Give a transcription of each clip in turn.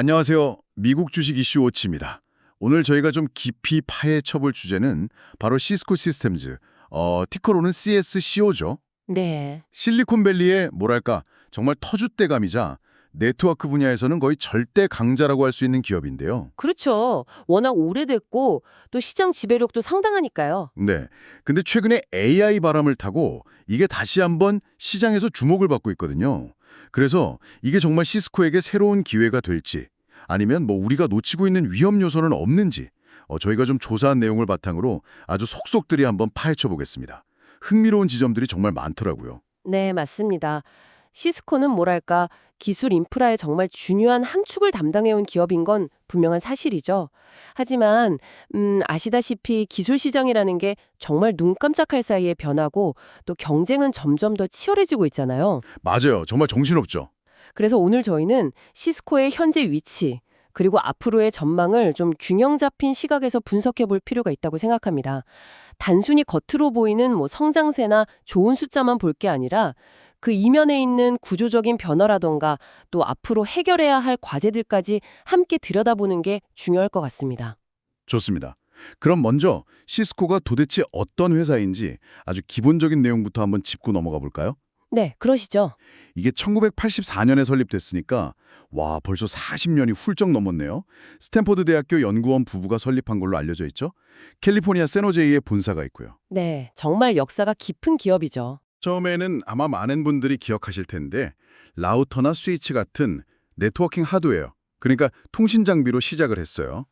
안녕하세요. 미국 주식 이슈 오치입니다. 오늘 저희가 좀 깊이 파헤쳐볼 주제는 바로 시스코 시스템즈, 어, 티커로는 CSCO죠. 네. 실리콘밸리의 뭐랄까 정말 터줏대감이자 네트워크 분야에서는 거의 절대 강자라고 할 수 있는 기업인데요. 그렇죠. 워낙 오래됐고 또 시장 지배력도 상당하니까요. 네. 근데 최근에 AI 바람을 타고 이게 다시 한번 시장에서 주목을 받고 있거든요. 그래서 이게 정말 시스코에게 새로운 기회가 될지 아니면 뭐 우리가 놓치고 있는 위험 요소는 없는지 어, 저희가 좀 조사한 내용을 바탕으로 아주 속속들이 한번 파헤쳐 보겠습니다. 흥미로운 지점들이 정말 많더라고요. 네, 맞습니다. 시스코는 뭐랄까 기술 인프라의 정말 중요한 한 축을 담당해온 기업인 건 분명한 사실이죠. 하지만 음, 아시다시피 기술 시장이라는 게 정말 눈 깜짝할 사이에 변하고 또 경쟁은 점점 더 치열해지고 있잖아요. 맞아요. 정말 정신없죠. 그래서 오늘 저희는 시스코의 현재 위치 그리고 앞으로의 전망을 좀 균형 잡힌 시각에서 분석해 볼 필요가 있다고 생각합니다. 단순히 겉으로 보이는 뭐 성장세나 좋은 숫자만 볼 게 아니라 그 이면에 있는 구조적인 변화라던가 또 앞으로 해결해야 할 과제들까지 함께 들여다보는 게 중요할 것 같습니다. 좋습니다. 그럼 먼저 시스코가 도대체 어떤 회사인지 아주 기본적인 내용부터 한번 짚고 넘어가 볼까요? 네, 그러시죠. 이게 1984년에 설립됐으니까 와 벌써 40년이 훌쩍 넘었네요. 스탠포드 대학교 연구원 부부가 설립한 걸로 알려져 있죠. 캘리포니아 세노제이에 본사가 있고요. 네, 정말 역사가 깊은 기업이죠. 처음에는 아마 많은 분들이 기억하실 텐데 라우터나 스위치 같은 네트워킹 하드웨어, 그러니까 통신 장비로 시작을 했어요.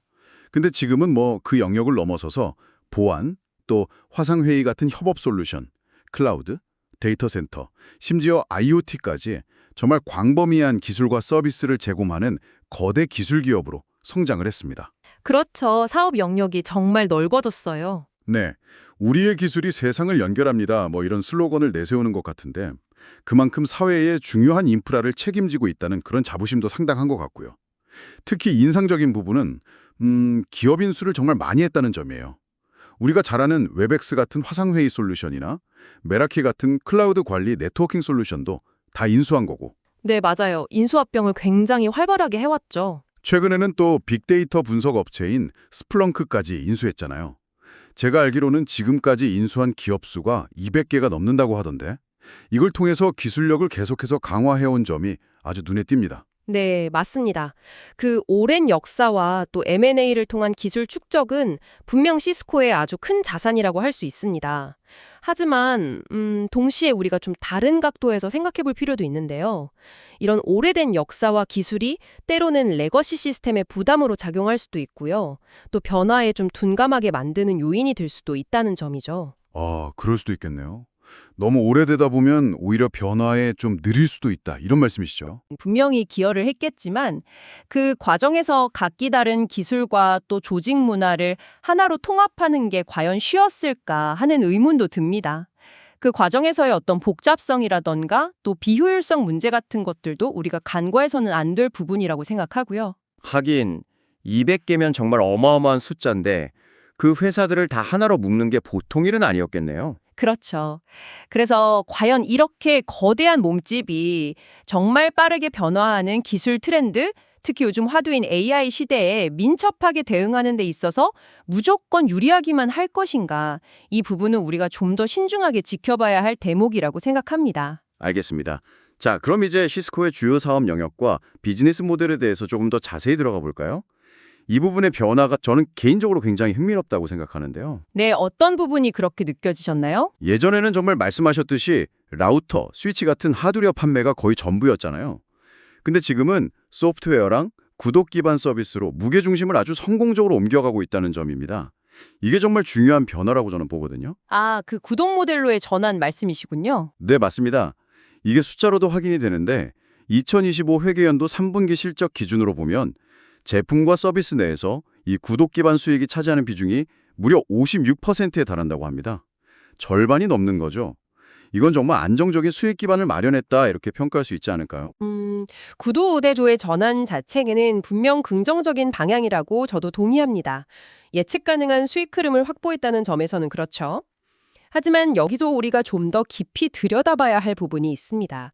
근데 지금은 뭐 그 영역을 넘어서서 보안, 또 화상회의 같은 협업 솔루션, 클라우드, 데이터 센터, 심지어 IoT까지 정말 광범위한 기술과 서비스를 제공하는 거대 기술 기업으로 성장을 했습니다. 그렇죠. 사업 영역이 정말 넓어졌어요. 네, 우리의 기술이 세상을 연결합니다. 뭐 이런 슬로건을 내세우는 것 같은데 그만큼 사회의 중요한 인프라를 책임지고 있다는 그런 자부심도 상당한 것 같고요. 특히 인상적인 부분은 음, 기업 인수를 정말 많이 했다는 점이에요. 우리가 잘 아는 웹엑스 같은 화상회의 솔루션이나 메라키 같은 클라우드 관리 네트워킹 솔루션도 다 인수한 거고 네, 맞아요. 인수합병을 굉장히 활발하게 해왔죠. 최근에는 또 빅데이터 분석 업체인 스플렁크까지 인수했잖아요. 제가 알기로는 지금까지 인수한 기업 수가 200개가 넘는다고 하던데 이걸 통해서 기술력을 계속해서 강화해온 점이 아주 눈에 띕니다. 네, 맞습니다. 그 오랜 역사와 또 M&A를 통한 기술 축적은 분명 시스코의 아주 큰 자산이라고 할 수 있습니다. 하지만 음, 동시에 우리가 좀 다른 각도에서 생각해 볼 필요도 있는데요. 이런 오래된 역사와 기술이 때로는 레거시 시스템의 부담으로 작용할 수도 있고요. 또 변화에 좀 둔감하게 만드는 요인이 될 수도 있다는 점이죠. 아, 그럴 수도 있겠네요. 너무 오래되다 보면 오히려 변화에 좀 느릴 수도 있다. 이런 말씀이시죠? 분명히 기여를 했겠지만 그 과정에서 각기 다른 기술과 또 조직 문화를 하나로 통합하는 게 과연 쉬웠을까 하는 의문도 듭니다. 그 과정에서의 어떤 복잡성이라던가 또 비효율성 문제 같은 것들도 우리가 간과해서는 안 될 부분이라고 생각하고요. 하긴 200개면 정말 어마어마한 숫자인데 그 회사들을 다 하나로 묶는 게 보통 일은 아니었겠네요. 그렇죠. 그래서 과연 이렇게 거대한 몸집이 정말 빠르게 변화하는 기술 트렌드, 특히 요즘 화두인 AI 시대에 민첩하게 대응하는 데 있어서 무조건 유리하기만 할 것인가, 이 부분은 우리가 좀 더 신중하게 지켜봐야 할 대목이라고 생각합니다. 알겠습니다. 자, 그럼 이제 시스코의 주요 사업 영역과 비즈니스 모델에 대해서 조금 더 자세히 들어가 볼까요? 이 부분의 변화가 저는 개인적으로 굉장히 흥미롭다고 생각하는데요. 네, 어떤 부분이 그렇게 느껴지셨나요? 예전에는 정말 말씀하셨듯이 라우터, 스위치 같은 하드웨어 판매가 거의 전부였잖아요. 근데 지금은 소프트웨어랑 구독 기반 서비스로 무게 중심을 아주 성공적으로 옮겨가고 있다는 점입니다. 이게 정말 중요한 변화라고 저는 보거든요. 아, 그 구독 모델로의 전환 말씀이시군요. 네, 맞습니다. 이게 숫자로도 확인이 되는데 2025 회계연도 3분기 실적 기준으로 보면 제품과 서비스 내에서 이 구독 기반 수익이 차지하는 비중이 무려 56%에 달한다고 합니다. 절반이 넘는 거죠. 이건 정말 안정적인 수익 기반을 마련했다 이렇게 평가할 수 있지 않을까요? 음, 구두 우대조의 전환 자체는 분명 긍정적인 방향이라고 저도 동의합니다. 예측 가능한 수익 흐름을 확보했다는 점에서는 그렇죠. 하지만 여기도 우리가 좀 더 깊이 들여다봐야 할 부분이 있습니다.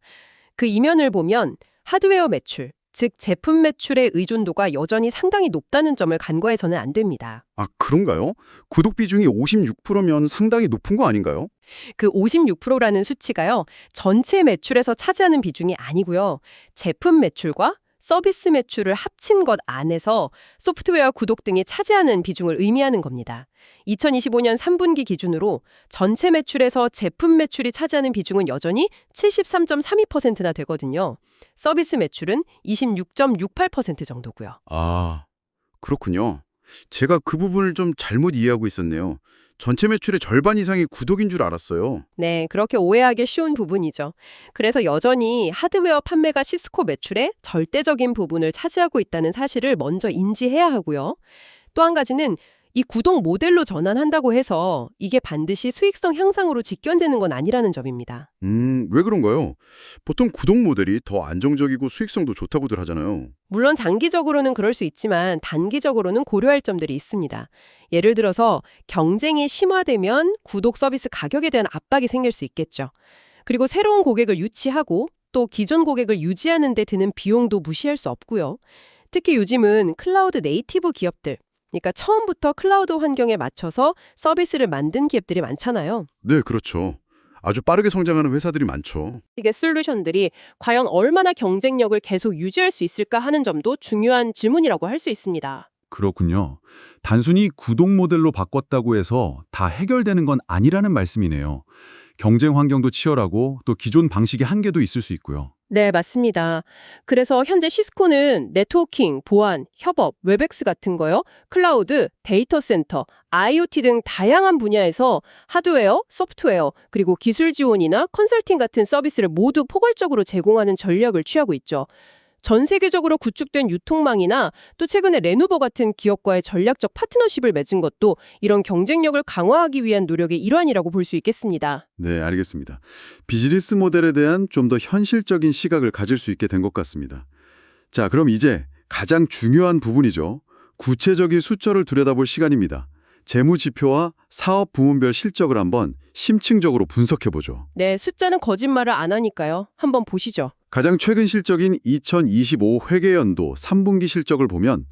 그 이면을 보면 하드웨어 매출, 즉 제품 매출의 의존도가 여전히 상당히 높다는 점을 간과해서는 안 됩니다. 아, 그런가요? 구독 비중이 56%면 상당히 높은 거 아닌가요? 그 56%라는 수치가요. 전체 매출에서 차지하는 비중이 아니고요. 제품 매출과 서비스 매출을 합친 것 안에서 소프트웨어 구독 등이 차지하는 비중을 의미하는 겁니다. 2025년 3분기 기준으로 전체 매출에서 제품 매출이 차지하는 비중은 여전히 73.32%나 되거든요. 서비스 매출은 26.68% 정도고요. 아, 그렇군요. 제가 그 부분을 좀 잘못 이해하고 있었네요. 전체 매출의 절반 이상이 구독인 줄 알았어요. 네, 그렇게 오해하기 쉬운 부분이죠. 그래서 여전히 하드웨어 판매가 시스코 매출의 절대적인 부분을 차지하고 있다는 사실을 먼저 인지해야 하고요. 또 한 가지는 이 구독 모델로 전환한다고 해서 이게 반드시 수익성 향상으로 직견되는 건 아니라는 점입니다. 음, 왜 그런가요? 보통 구독 모델이 더 안정적이고 수익성도 좋다고들 하잖아요. 물론 장기적으로는 그럴 수 있지만 단기적으로는 고려할 점들이 있습니다. 예를 들어서 경쟁이 심화되면 구독 서비스 가격에 대한 압박이 생길 수 있겠죠. 그리고 새로운 고객을 유치하고 또 기존 고객을 유지하는 데 드는 비용도 무시할 수 없고요. 특히 요즘은 클라우드 네이티브 기업들, 그러니까 처음부터 클라우드 환경에 맞춰서 서비스를 만든 기업들이 많잖아요. 네, 그렇죠. 아주 빠르게 성장하는 회사들이 많죠. 이게 솔루션들이 과연 얼마나 경쟁력을 계속 유지할 수 있을까 하는 점도 중요한 질문이라고 할 수 있습니다. 그렇군요. 단순히 구독 모델로 바꿨다고 해서 다 해결되는 건 아니라는 말씀이네요. 경쟁 환경도 치열하고 또 기존 방식의 한계도 있을 수 있고요. 네, 맞습니다. 그래서 현재 시스코는 네트워킹, 보안, 협업, 웹엑스 같은 거요, 클라우드, 데이터 센터, IoT 등 다양한 분야에서 하드웨어, 소프트웨어, 그리고 기술 지원이나 컨설팅 같은 서비스를 모두 포괄적으로 제공하는 전략을 취하고 있죠. 전 세계적으로 구축된 유통망이나 또 최근에 레노버 같은 기업과의 전략적 파트너십을 맺은 것도 이런 경쟁력을 강화하기 위한 노력의 일환이라고 볼 수 있겠습니다. 네, 알겠습니다. 비즈니스 모델에 대한 좀 더 현실적인 시각을 가질 수 있게 된 것 같습니다. 자, 그럼 이제 가장 중요한 부분이죠. 구체적인 숫자를 들여다볼 시간입니다. 재무 지표와 사업 부문별 실적을 한번 심층적으로 분석해 보죠. 네, 숫자는 거짓말을 안 하니까요. 한번 보시죠. 가장 최근 실적인 2025 회계연도 3분기 실적을 보면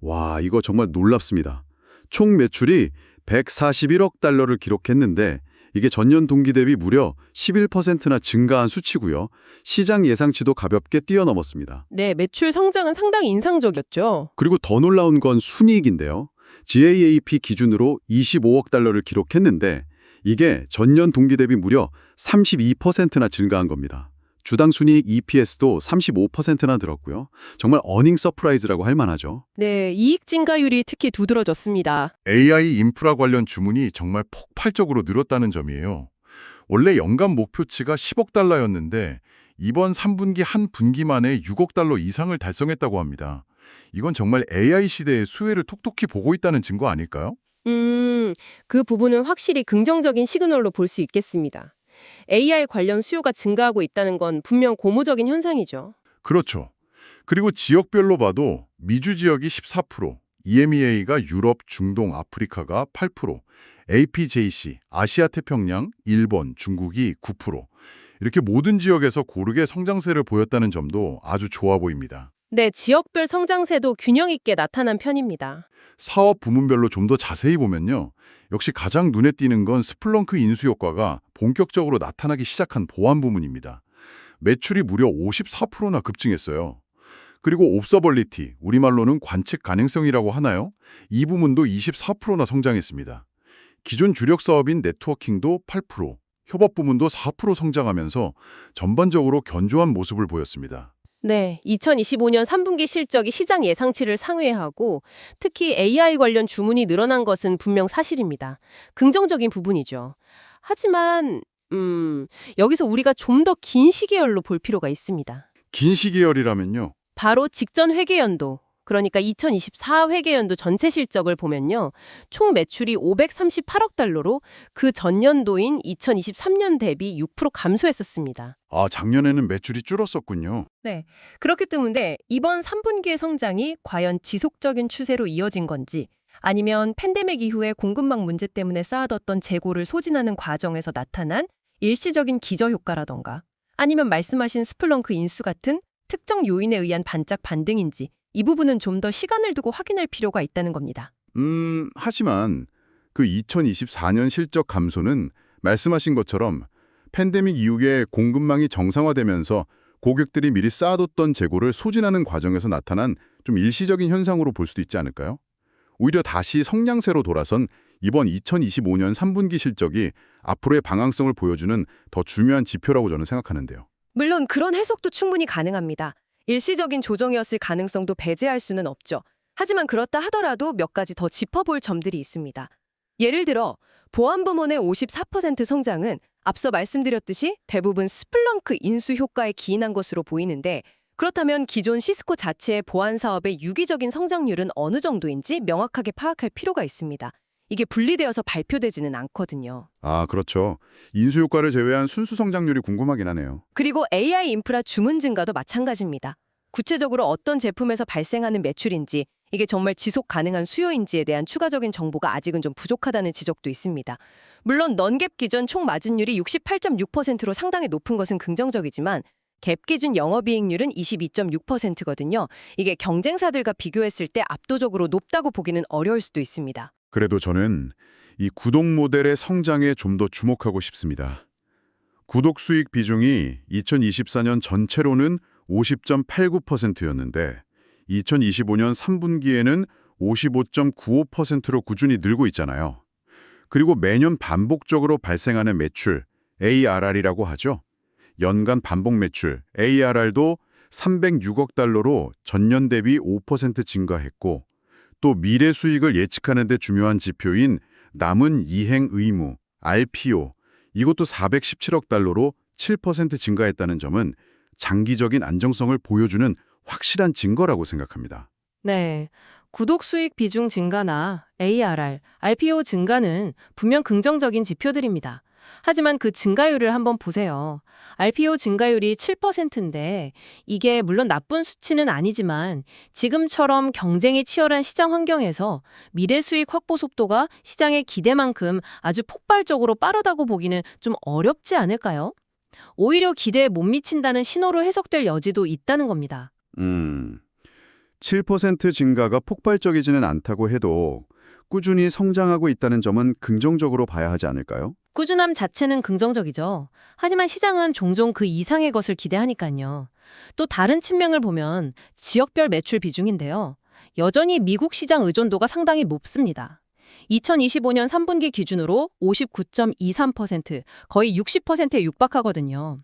와, 이거 정말 놀랍습니다. 총 매출이 141억 달러를 기록했는데 이게 전년 동기 대비 무려 11%나 증가한 수치고요. 시장 예상치도 가볍게 뛰어넘었습니다. 네, 매출 성장은 상당히 인상적이었죠. 그리고 더 놀라운 건 순이익인데요. GAAP 기준으로 25억 달러를 기록했는데 이게 전년 동기 대비 무려 32%나 증가한 겁니다. 주당 순이익 EPS도 35%나 늘었고요. 정말 어닝 서프라이즈라고 할 만하죠. 네, 이익 증가율이 특히 두드러졌습니다. AI 인프라 관련 주문이 정말 폭발적으로 늘었다는 점이에요. 원래 연간 목표치가 10억 달러였는데 이번 3분기 한 분기 만에 6억 달러 이상을 달성했다고 합니다. 이건 정말 AI 시대의 수혜를 톡톡히 보고 있다는 증거 아닐까요? 음, 그 부분은 확실히 긍정적인 시그널로 볼 수 있겠습니다. AI 관련 수요가 증가하고 있다는 건 분명 고무적인 현상이죠. 그렇죠. 그리고 지역별로 봐도 미주 지역이 14%, EMEA가 유럽, 중동, 아프리카가 8%, APJC, 아시아 태평양, 일본, 중국이 9%. 이렇게 모든 지역에서 고르게 성장세를 보였다는 점도 아주 좋아 보입니다. 네, 지역별 성장세도 균형 있게 나타난 편입니다. 사업 부문별로 좀 더 자세히 보면요. 역시 가장 눈에 띄는 건 스플렁크 인수 효과가 본격적으로 나타나기 시작한 보안 부문입니다. 매출이 무려 54%나 급증했어요. 그리고 옵서벌리티, 우리말로는 관측 가능성이라고 하나요? 이 부문도 24%나 성장했습니다. 기존 주력 사업인 네트워킹도 8%, 협업 부문도 4% 성장하면서 전반적으로 견조한 모습을 보였습니다. 네, 2025년 3분기 실적이 시장 예상치를 상회하고 특히 AI 관련 주문이 늘어난 것은 분명 사실입니다. 긍정적인 부분이죠. 하지만 음, 여기서 우리가 좀 더 긴 시계열로 볼 필요가 있습니다. 긴 시계열이라면요. 바로 직전 회계 연도, 그러니까 2024 회계연도 전체 실적을 보면요. 총 매출이 538억 달러로 그 전년도인 2023년 대비 6% 감소했었습니다. 아, 작년에는 매출이 줄었었군요. 그렇기 때문에 이번 3분기의 성장이 과연 지속적인 추세로 이어진 건지 아니면 팬데믹 이후에 공급망 문제 때문에 쌓아뒀던 재고를 소진하는 과정에서 나타난 일시적인 기저 효과라던가 아니면 말씀하신 스플렁크 인수 같은 특정 요인에 의한 반짝 반등인지 이 부분은 좀 더 시간을 두고 확인할 필요가 있다는 겁니다. 음, 하지만 그 2024년 실적 감소는 말씀하신 것처럼 팬데믹 이후에 공급망이 정상화되면서 고객들이 미리 쌓아뒀던 재고를 소진하는 과정에서 나타난 좀 일시적인 현상으로 볼 수도 있지 않을까요? 오히려 다시 성장세로 돌아선 이번 2025년 3분기 실적이 앞으로의 방향성을 보여주는 더 중요한 지표라고 저는 생각하는데요. 물론 그런 해석도 충분히 가능합니다. 일시적인 조정이었을 가능성도 배제할 수는 없죠. 하지만 그렇다 하더라도 몇 가지 더 짚어볼 점들이 있습니다. 예를 들어 보안 부문의 54% 성장은 앞서 말씀드렸듯이 대부분 스플렁크 인수 효과에 기인한 것으로 보이는데 그렇다면 기존 시스코 자체의 보안 사업의 유기적인 성장률은 어느 정도인지 명확하게 파악할 필요가 있습니다. 이게 분리되어서 발표되지는 않거든요. 아, 그렇죠. 인수 효과를 제외한 순수 성장률이 궁금하긴 하네요. 그리고 AI 인프라 주문 증가도 마찬가지입니다. 구체적으로 어떤 제품에서 발생하는 매출인지 이게 정말 지속 가능한 수요인지에 대한 추가적인 정보가 아직은 좀 부족하다는 지적도 있습니다. 물론 넌갭 기준 총 마진율이 68.6%로 상당히 높은 것은 긍정적이지만 갭 기준 영업이익률은 22.6%거든요. 이게 경쟁사들과 비교했을 때 압도적으로 높다고 보기는 어려울 수도 있습니다. 그래도 저는 이 구독 모델의 성장에 좀 더 주목하고 싶습니다. 구독 수익 비중이 2024년 전체로는 50.89%였는데 2025년 3분기에는 55.95%로 꾸준히 늘고 있잖아요. 그리고 매년 반복적으로 발생하는 매출, ARR이라고 하죠. 연간 반복 매출, ARR도 306억 달러로 전년 대비 5% 증가했고 또 미래 수익을 예측하는 데 중요한 지표인 남은 이행 의무, RPO, 이것도 417억 달러로 7% 증가했다는 점은 장기적인 안정성을 보여주는 확실한 증거라고 생각합니다. 네. 구독 수익 비중 증가나 ARR, RPO 증가는 분명 긍정적인 지표들입니다. 하지만 그 증가율을 한번 보세요. RPO 증가율이 7%인데 이게 물론 나쁜 수치는 아니지만 지금처럼 경쟁이 치열한 시장 환경에서 미래 수익 확보 속도가 시장의 기대만큼 아주 폭발적으로 빠르다고 보기는 좀 어렵지 않을까요? 오히려 기대에 못 미친다는 신호로 해석될 여지도 있다는 겁니다. 음, 7% 증가가 폭발적이지는 않다고 해도 꾸준히 성장하고 있다는 점은 긍정적으로 봐야 하지 않을까요? 꾸준함 자체는 긍정적이죠. 하지만 시장은 종종 그 이상의 것을 기대하니까요. 또 다른 측면을 보면 지역별 매출 비중인데요. 여전히 미국 시장 의존도가 상당히 높습니다. 2025년 3분기 기준으로 59.23%, 거의 60%에 육박하거든요.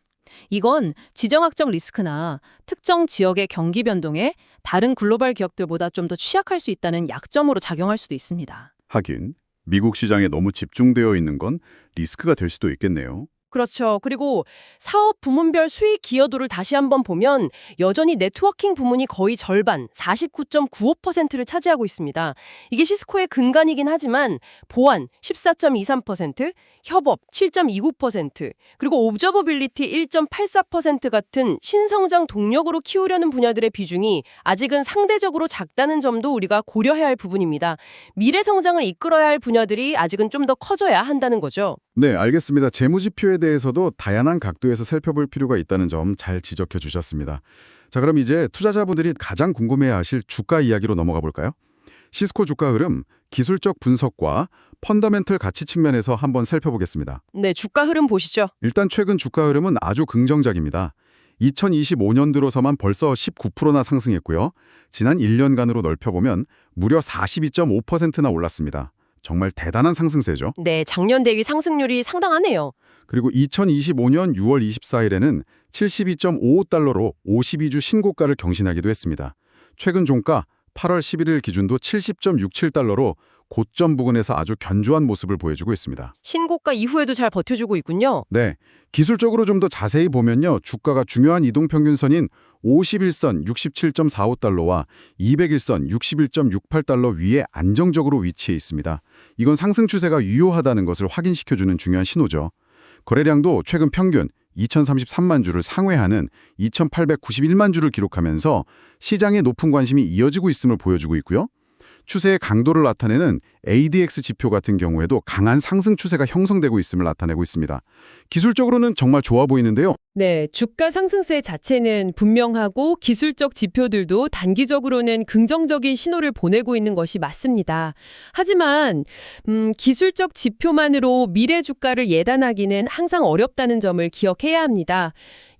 이건 지정학적 리스크나 특정 지역의 경기 변동에 다른 글로벌 기업들보다 좀 더 취약할 수 있다는 약점으로 작용할 수도 있습니다. 하긴 미국 시장에 너무 집중되어 있는 건 리스크가 될 수도 있겠네요. 그렇죠. 그리고 사업 부문별 수익 기여도를 다시 한번 보면 여전히 네트워킹 부문이 거의 절반, 49.95%를 차지하고 있습니다. 이게 시스코의 근간이긴 하지만 보안 14.23%, 협업 7.29%, 그리고 옵저버빌리티 1.84% 같은 신성장 동력으로 키우려는 분야들의 비중이 아직은 상대적으로 작다는 점도 우리가 고려해야 할 부분입니다. 미래 성장을 이끌어야 할 분야들이 아직은 좀 더 커져야 한다는 거죠. 네, 알겠습니다. 재무지표에 대해서도 다양한 각도에서 살펴볼 필요가 있다는 점 잘 지적해 주셨습니다. 자, 그럼 이제 투자자분들이 가장 궁금해하실 주가 이야기로 넘어가 볼까요? 시스코 주가 흐름, 기술적 분석과 펀더멘털 가치 측면에서 한번 살펴보겠습니다. 네, 주가 흐름 보시죠. 일단 최근 주가 흐름은 아주 긍정적입니다. 2025년 들어서만 벌써 19%나 상승했고요. 지난 1년간으로 넓혀보면 무려 42.5%나 올랐습니다. 정말 대단한 상승세죠. 네, 작년 대비 상승률이 상당하네요. 그리고 2025년 6월 24일에는 72.55달러로 52주 신고가를 경신하기도 했습니다. 최근 종가 8월 11일 기준도 70.67달러로 고점 부근에서 아주 견조한 모습을 보여주고 있습니다. 신고가 이후에도 잘 버텨주고 있군요. 네, 기술적으로 좀 더 자세히 보면요. 주가가 중요한 이동평균선인 51선 67.45달러와 200일선 61.68달러 위에 안정적으로 위치해 있습니다. 이건 상승 추세가 유효하다는 것을 확인시켜주는 중요한 신호죠. 거래량도 최근 평균 2033만 주를 상회하는 2891만 주를 기록하면서 시장의 높은 관심이 이어지고 있음을 보여주고 있고요. 추세의 강도를 나타내는 ADX 지표 같은 경우에도 강한 상승 추세가 형성되고 있음을 나타내고 있습니다. 기술적으로는 정말 좋아 보이는데요. 네, 주가 상승세 자체는 분명하고 기술적 지표들도 단기적으로는 긍정적인 신호를 보내고 있는 것이 맞습니다. 하지만 음, 기술적 지표만으로 미래 주가를 예단하기는 항상 어렵다는 점을 기억해야 합니다.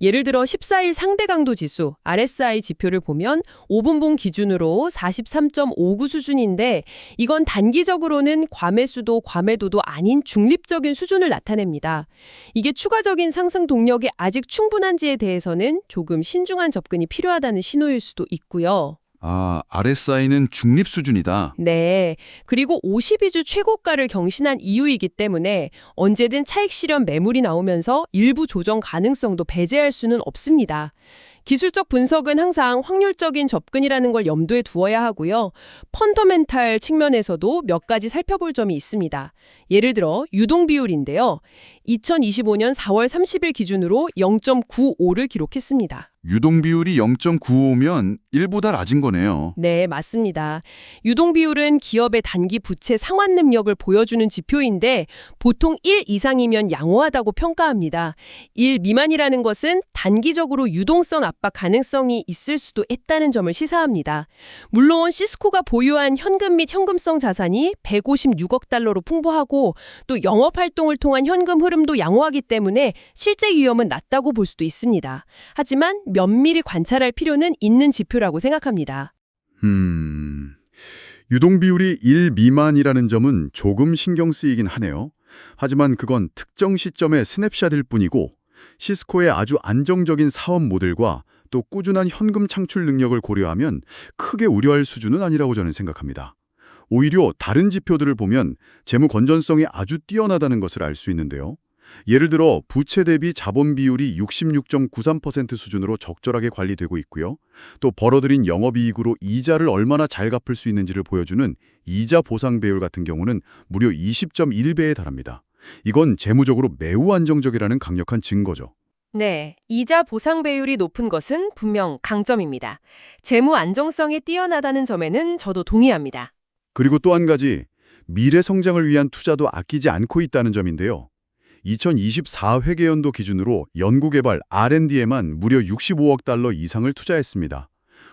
예를 들어 14일 상대 강도 지수 RSI 지표를 보면 5분봉 기준으로 43.59 수준인데 이건 단기적으로는 과매수도 과매도도 아닌 중립적인 수준을 나타냅니다. 이게 추가적인 상승 동력이 아직 충분한지에 대해서는 조금 신중한 접근이 필요하다는 신호일 수도 있고요. 아, RSI는 중립 수준이다. 네. 그리고 52주 최고가를 경신한 이유이기 때문에 언제든 차익 실현 매물이 나오면서 일부 조정 가능성도 배제할 수는 없습니다. 기술적 분석은 항상 확률적인 접근이라는 걸 염두에 두어야 하고요. 펀더멘탈 측면에서도 몇 가지 살펴볼 점이 있습니다. 예를 들어 유동 비율인데요. 2025년 4월 30일 기준으로 0.95를 기록했습니다. 유동 비율이 0.95면 1보다 낮은 거네요. 네, 맞습니다. 유동 비율은 기업의 단기 부채 상환 능력을 보여주는 지표인데 보통 1 이상이면 양호하다고 평가합니다. 1 미만이라는 것은 단기적으로 유동성 압박 가능성이 있을 수도 있다는 점을 시사합니다. 물론 시스코가 보유한 현금 및 현금성 자산이 156억 달러로 풍부하고 또 영업 활동을 통한 현금 흐름도 양호하기 때문에 실제 위험은 낮다고 볼 수도 있습니다. 하지만 면밀히 관찰할 필요는 있는 지표라고 생각합니다. 음, 유동 비율이 1 미만이라는 점은 조금 신경 쓰이긴 하네요. 하지만 그건 특정 시점의 스냅샷일 뿐이고 시스코의 아주 안정적인 사업 모델과 또 꾸준한 현금 창출 능력을 고려하면 크게 우려할 수준은 아니라고 저는 생각합니다. 오히려 다른 지표들을 보면 재무 건전성이 아주 뛰어나다는 것을 알 수 있는데요. 예를 들어 부채 대비 자본 비율이 66.93% 수준으로 적절하게 관리되고 있고요. 또 벌어들인 영업이익으로 이자를 얼마나 잘 갚을 수 있는지를 보여주는 이자 보상 배율 같은 경우는 무려 20.1배에 달합니다. 이건 재무적으로 매우 안정적이라는 강력한 증거죠. 네, 이자 보상 배율이 높은 것은 분명 강점입니다. 재무 안정성이 뛰어나다는 점에는 저도 동의합니다. 그리고 또 한 가지, 미래 성장을 위한 투자도 아끼지 않고 있다는 점인데요. 2024 회계연도 기준으로 연구개발 R&D에만 무려 65억 달러 이상을 투자했습니다.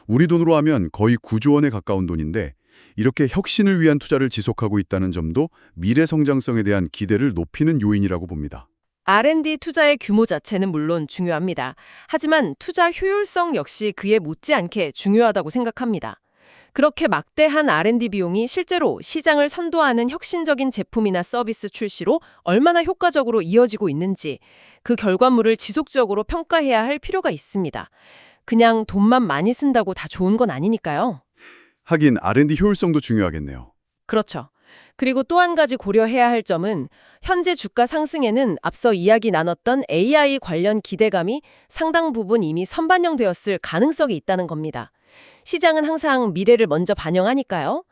우리 돈으로 하면 거의 9조 원에 가까운 돈인데 이렇게 혁신을 위한 투자를 지속하고 있다는 점도 미래 성장성에 대한 기대를 높이는 요인이라고 봅니다. R&D 투자의 규모 자체는 물론 중요합니다. 하지만 투자 효율성 역시 그에 못지않게 중요하다고 생각합니다. 그렇게 막대한 R&D 비용이 실제로 시장을 선도하는 혁신적인 제품이나 서비스 출시로 얼마나 효과적으로 이어지고 있는지 그 결과물을 지속적으로 평가해야 할 필요가 있습니다. 그냥 돈만 많이 쓴다고 다 좋은 건 아니니까요. 하긴 R&D 효율성도 중요하겠네요. 그렇죠. 그리고 또 한 가지 고려해야 할 점은 현재 주가 상승에는 앞서 이야기 나눴던 AI 관련 기대감이 상당 부분 이미 선반영되었을 가능성이 있다는 겁니다. 시장은 항상 미래를 먼저 반영하니까요.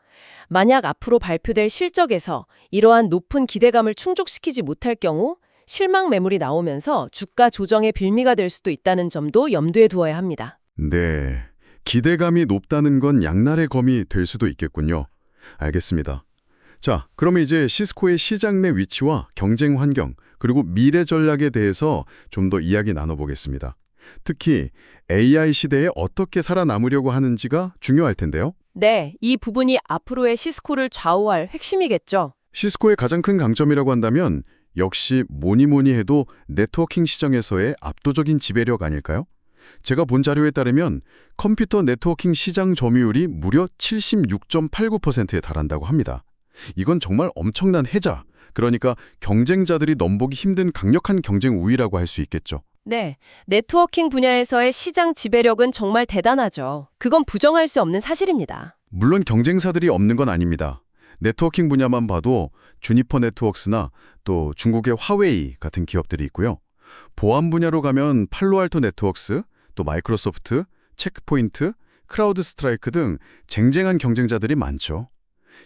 만약 앞으로 발표될 실적에서 이러한 높은 기대감을 충족시키지 못할 경우 실망 매물이 나오면서 주가 조정의 빌미가 될 수도 있다는 점도 염두에 두어야 합니다. 네, 기대감이 높다는 건 양날의 검이 될 수도 있겠군요. 알겠습니다. 자, 그러면 이제 시스코의 시장 내 위치와 경쟁 환경, 그리고 미래 전략에 대해서 좀 더 이야기 나눠보겠습니다. 특히 AI 시대에 어떻게 살아남으려고 하는지가 중요할 텐데요. 네, 이 부분이 앞으로의 시스코를 좌우할 핵심이겠죠. 시스코의 가장 큰 강점이라고 한다면 역시 뭐니 뭐니 해도 네트워킹 시장에서의 압도적인 지배력 아닐까요? 제가 본 자료에 따르면 컴퓨터 네트워킹 시장 점유율이 무려 76.89%에 달한다고 합니다. 이건 정말 엄청난 해자, 그러니까 경쟁자들이 넘보기 힘든 강력한 경쟁 우위라고 할 수 있겠죠. 네, 네트워킹 분야에서의 시장 지배력은 정말 대단하죠. 그건 부정할 수 없는 사실입니다. 물론 경쟁사들이 없는 건 아닙니다. 네트워킹 분야만 봐도 주니퍼 네트워크스나 또 중국의 화웨이 같은 기업들이 있고요. 보안 분야로 가면 팔로알토 네트워크스, 또 마이크로소프트, 체크포인트, 크라우드 스트라이크 등 쟁쟁한 경쟁자들이 많죠.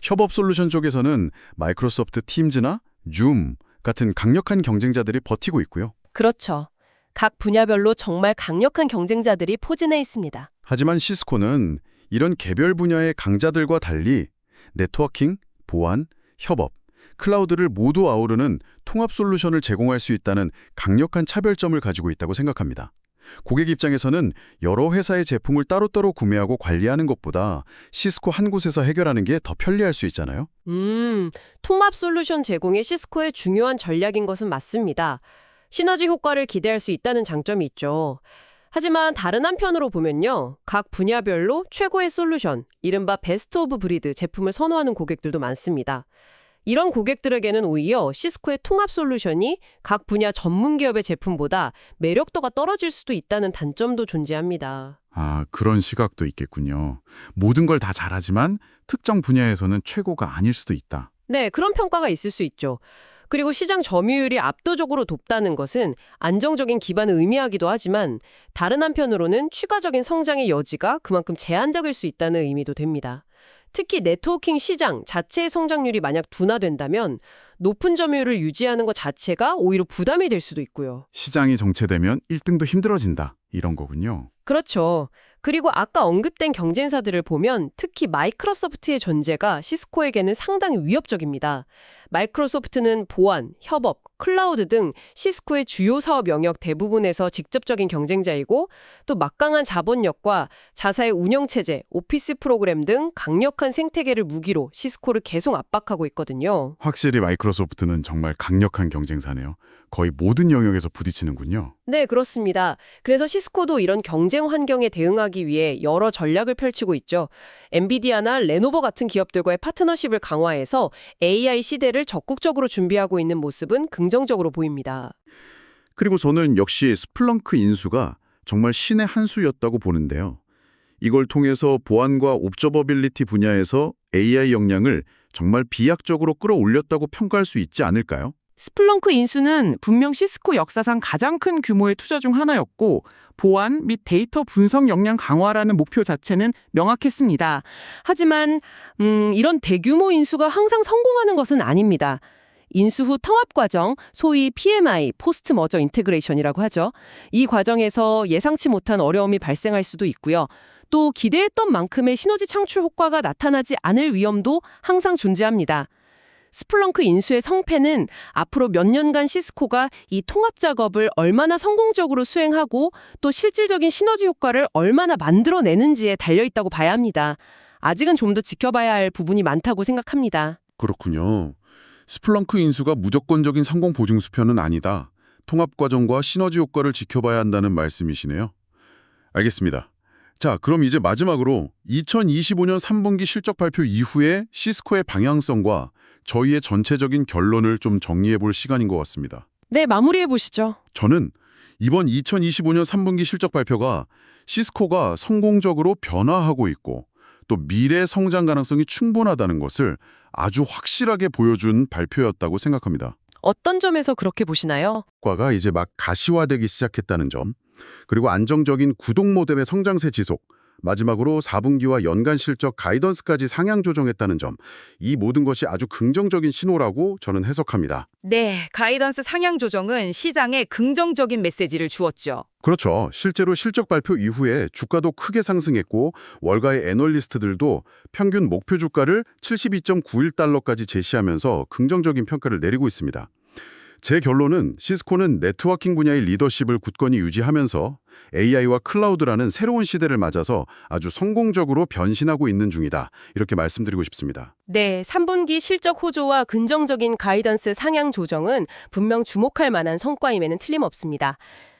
협업 솔루션 쪽에서는 마이크로소프트 팀즈나 줌 같은 강력한 경쟁자들이 버티고 있고요. 그렇죠. 각 분야별로 정말 강력한 경쟁자들이 포진해 있습니다. 하지만 시스코는 이런 개별 분야의 강자들과 달리 네트워킹, 보안, 협업, 클라우드를 모두 아우르는 통합 솔루션을 제공할 수 있다는 강력한 차별점을 가지고 있다고 생각합니다. 고객 입장에서는 여러 회사의 제품을 따로따로 구매하고 관리하는 것보다 시스코 한 곳에서 해결하는 게 더 편리할 수 있잖아요. 음, 통합 솔루션 제공이 시스코의 중요한 전략인 것은 맞습니다. 시너지 효과를 기대할 수 있다는 장점이 있죠. 하지만 다른 한편으로 보면요. 각 분야별로 최고의 솔루션, 이른바 베스트 오브 브리드 제품을 선호하는 고객들도 많습니다. 이런 고객들에게는 오히려 시스코의 통합 솔루션이 각 분야 전문 기업의 제품보다 매력도가 떨어질 수도 있다는 단점도 존재합니다. 아, 그런 시각도 있겠군요. 모든 걸 다 잘하지만 특정 분야에서는 최고가 아닐 수도 있다. 네, 그런 평가가 있을 수 있죠. 그리고 시장 점유율이 압도적으로 높다는 것은 안정적인 기반을 의미하기도 하지만 다른 한편으로는 추가적인 성장의 여지가 그만큼 제한적일 수 있다는 의미도 됩니다. 특히 네트워킹 시장 자체의 성장률이 만약 둔화된다면 높은 점유율을 유지하는 것 자체가 오히려 부담이 될 수도 있고요. 시장이 정체되면 1등도 힘들어진다. 이런 거군요. 그렇죠. 그리고 아까 언급된 경쟁사들을 보면 특히 마이크로소프트의 존재가 시스코에게는 상당히 위협적입니다. 마이크로소프트는 보안, 협업, 클라우드 등 시스코의 주요 사업 영역 대부분에서 직접적인 경쟁자이고 또 막강한 자본력과 자사의 운영체제, 오피스 프로그램 등 강력한 생태계를 무기로 시스코를 계속 압박하고 있거든요. 확실히 마이크로소프트는 정말 강력한 경쟁사네요. 거의 모든 영역에서 부딪히는군요. 네, 그렇습니다. 그래서 시스코도 이런 경쟁 환경에 대응하기 위해 여러 전략을 펼치고 있죠. 엔비디아나 레노버 같은 기업들과의 파트너십을 강화해서 AI 시대를 적극적으로 준비하고 있는 모습은 긍정적으로 보입니다. 그리고 저는 역시 스플렁크 인수가 정말 신의 한 수였다고 보는데요. 이걸 통해서 보안과 옵저버빌리티 분야에서 AI 역량을 정말 비약적으로 끌어올렸다고 평가할 수 있지 않을까요? 스플렁크 인수는 분명 시스코 역사상 가장 큰 규모의 투자 중 하나였고 보안 및 데이터 분석 역량 강화라는 목표 자체는 명확했습니다. 하지만 음, 이런 대규모 인수가 항상 성공하는 것은 아닙니다. 인수 후 통합 과정, 소위 PMI, 포스트 머저 인테그레이션이라고 하죠. 이 과정에서 예상치 못한 어려움이 발생할 수도 있고요. 또 기대했던 만큼의 시너지 창출 효과가 나타나지 않을 위험도 항상 존재합니다. 스플렁크 인수의 성패는 앞으로 몇 년간 시스코가 이 통합 작업을 얼마나 성공적으로 수행하고 또 실질적인 시너지 효과를 얼마나 만들어내는지에 달려있다고 봐야 합니다. 아직은 좀 더 지켜봐야 할 부분이 많다고 생각합니다. 그렇군요. 스플렁크 인수가 무조건적인 성공 보증 수표는 아니다. 통합 과정과 시너지 효과를 지켜봐야 한다는 말씀이시네요. 알겠습니다. 자, 그럼 이제 마지막으로 2025년 3분기 실적 발표 이후에 시스코의 방향성과 저희의 전체적인 결론을 좀 정리해 볼 시간인 것 같습니다. 네, 마무리해 보시죠. 저는 이번 2025년 3분기 실적 발표가 시스코가 성공적으로 변화하고 있고 또 미래 성장 가능성이 충분하다는 것을 아주 확실하게 보여준 발표였다고 생각합니다. 어떤 점에서 그렇게 보시나요? 과가 이제 막 가시화되기 시작했다는 점, 그리고 안정적인 구독 모델의 성장세 지속, 마지막으로 4분기와 연간 실적 가이던스까지 상향 조정했다는 점, 이 모든 것이 아주 긍정적인 신호라고 저는 해석합니다. 네, 가이던스 상향 조정은 시장에 긍정적인 메시지를 주었죠. 그렇죠. 실제로 실적 발표 이후에 주가도 크게 상승했고 월가의 애널리스트들도 평균 목표 주가를 72.91달러까지 제시하면서 긍정적인 평가를 내리고 있습니다. 제 결론은 시스코는 네트워킹 분야의 리더십을 굳건히 유지하면서 AI와 클라우드라는 새로운 시대를 맞아서 아주 성공적으로 변신하고 있는 중이다. 이렇게 말씀드리고 싶습니다. 네, 3분기 실적 호조와 긍정적인 가이던스 상향 조정은 분명 주목할 만한 성과임에는 틀림없습니다.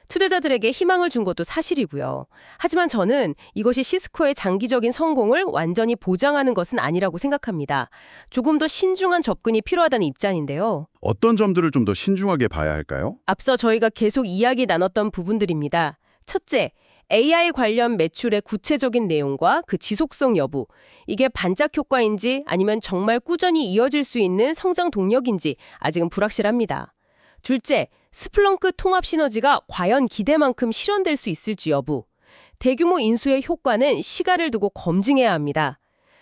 투자자들에게 희망을 준 것도 사실이고요. 하지만 저는 이것이 시스코의 장기적인 성공을 완전히 보장하는 것은 아니라고 생각합니다. 조금 더 신중한 접근이 필요하다는 입장인데요. 어떤 점들을 좀 더 신중하게 봐야 할까요? 앞서 저희가 계속 이야기 나눴던 부분들입니다. 첫째, AI 관련 매출의 구체적인 내용과 그 지속성 여부. 이게 반짝 효과인지 아니면 정말 꾸준히 이어질 수 있는 성장 동력인지 아직은 불확실합니다. 둘째, 스플렁크 통합 시너지가 과연 기대만큼 실현될 수 있을지 여부. 대규모 인수의 효과는 시간을 두고 검증해야 합니다.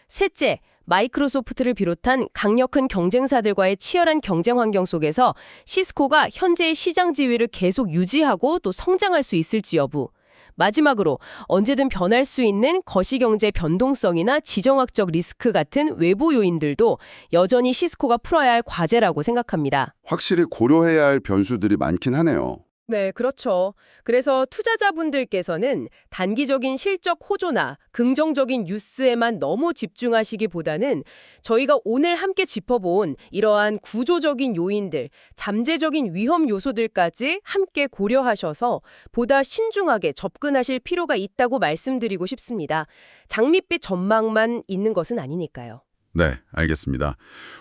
셋째, 마이크로소프트를 비롯한 강력한 경쟁사들과의 치열한 경쟁 환경 속에서 시스코가 현재의 시장 지위를 계속 유지하고 또 성장할 수 있을지 여부. 마지막으로 언제든 변할 수 있는 거시경제 변동성이나 지정학적 리스크 같은 외부 요인들도 여전히 시스코가 풀어야 할 과제라고 생각합니다. 확실히 고려해야 할 변수들이 많긴 하네요. 네, 그렇죠. 그래서 투자자분들께서는 단기적인 실적 호조나 긍정적인 뉴스에만 너무 집중하시기보다는 저희가 오늘 함께 짚어본 이러한 구조적인 요인들, 잠재적인 위험 요소들까지 함께 고려하셔서 보다 신중하게 접근하실 필요가 있다고 말씀드리고 싶습니다. 장밋빛 전망만 있는 것은 아니니까요. 네, 알겠습니다.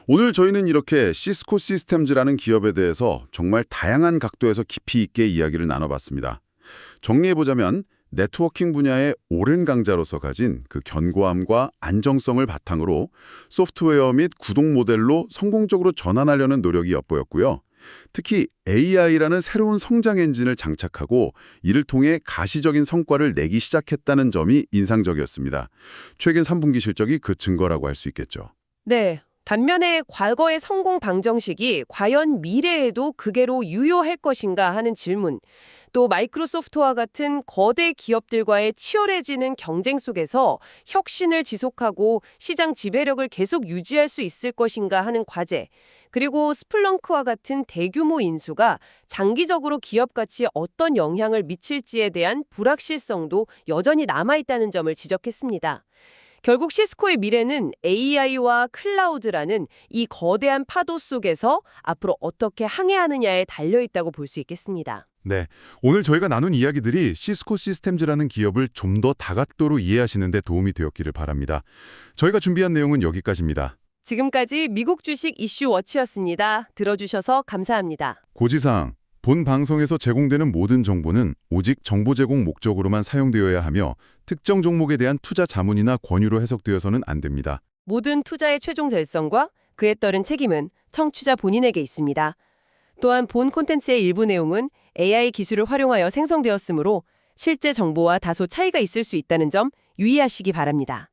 오늘 저희는 이렇게 시스코 시스템즈라는 기업에 대해서 정말 다양한 각도에서 깊이 있게 이야기를 나눠봤습니다. 정리해보자면 네트워킹 분야의 오랜 강자로서 가진 그 견고함과 안정성을 바탕으로 소프트웨어 및 구동 모델로 성공적으로 전환하려는 노력이 엿보였고요. 특히 AI라는 새로운 성장 엔진을 장착하고 이를 통해 가시적인 성과를 내기 시작했다는 점이 인상적이었습니다. 최근 3분기 실적이 그 증거라고 할 수 있겠죠. 네. 반면에 과거의 성공 방정식이 과연 미래에도 그대로 유효할 것인가 하는 질문, 또 마이크로소프트와 같은 거대 기업들과의 치열해지는 경쟁 속에서 혁신을 지속하고 시장 지배력을 계속 유지할 수 있을 것인가 하는 과제, 그리고 스플렁크와 같은 대규모 인수가 장기적으로 기업 가치에 어떤 영향을 미칠지에 대한 불확실성도 여전히 남아있다는 점을 지적했습니다. 결국 시스코의 미래는 AI와 클라우드라는 이 거대한 파도 속에서 앞으로 어떻게 항해하느냐에 달려있다고 볼 수 있겠습니다. 네, 오늘 저희가 나눈 이야기들이 시스코 시스템즈라는 기업을 좀 더 다각도로 이해하시는 데 도움이 되었기를 바랍니다. 저희가 준비한 내용은 여기까지입니다. 지금까지 미국 주식 이슈 워치였습니다. 들어주셔서 감사합니다. 고지사항, 본 방송에서 제공되는 모든 정보는 오직 정보 제공 목적으로만 사용되어야 하며 특정 종목에 대한 투자 자문이나 권유로 해석되어서는 안 됩니다. 모든 투자의 최종 절성과 그에 따른 책임은 청취자 본인에게 있습니다. 또한 본 콘텐츠의 일부 내용은 AI 기술을 활용하여 생성되었으므로 실제 정보와 다소 차이가 있을 수 있다는 점 유의하시기 바랍니다.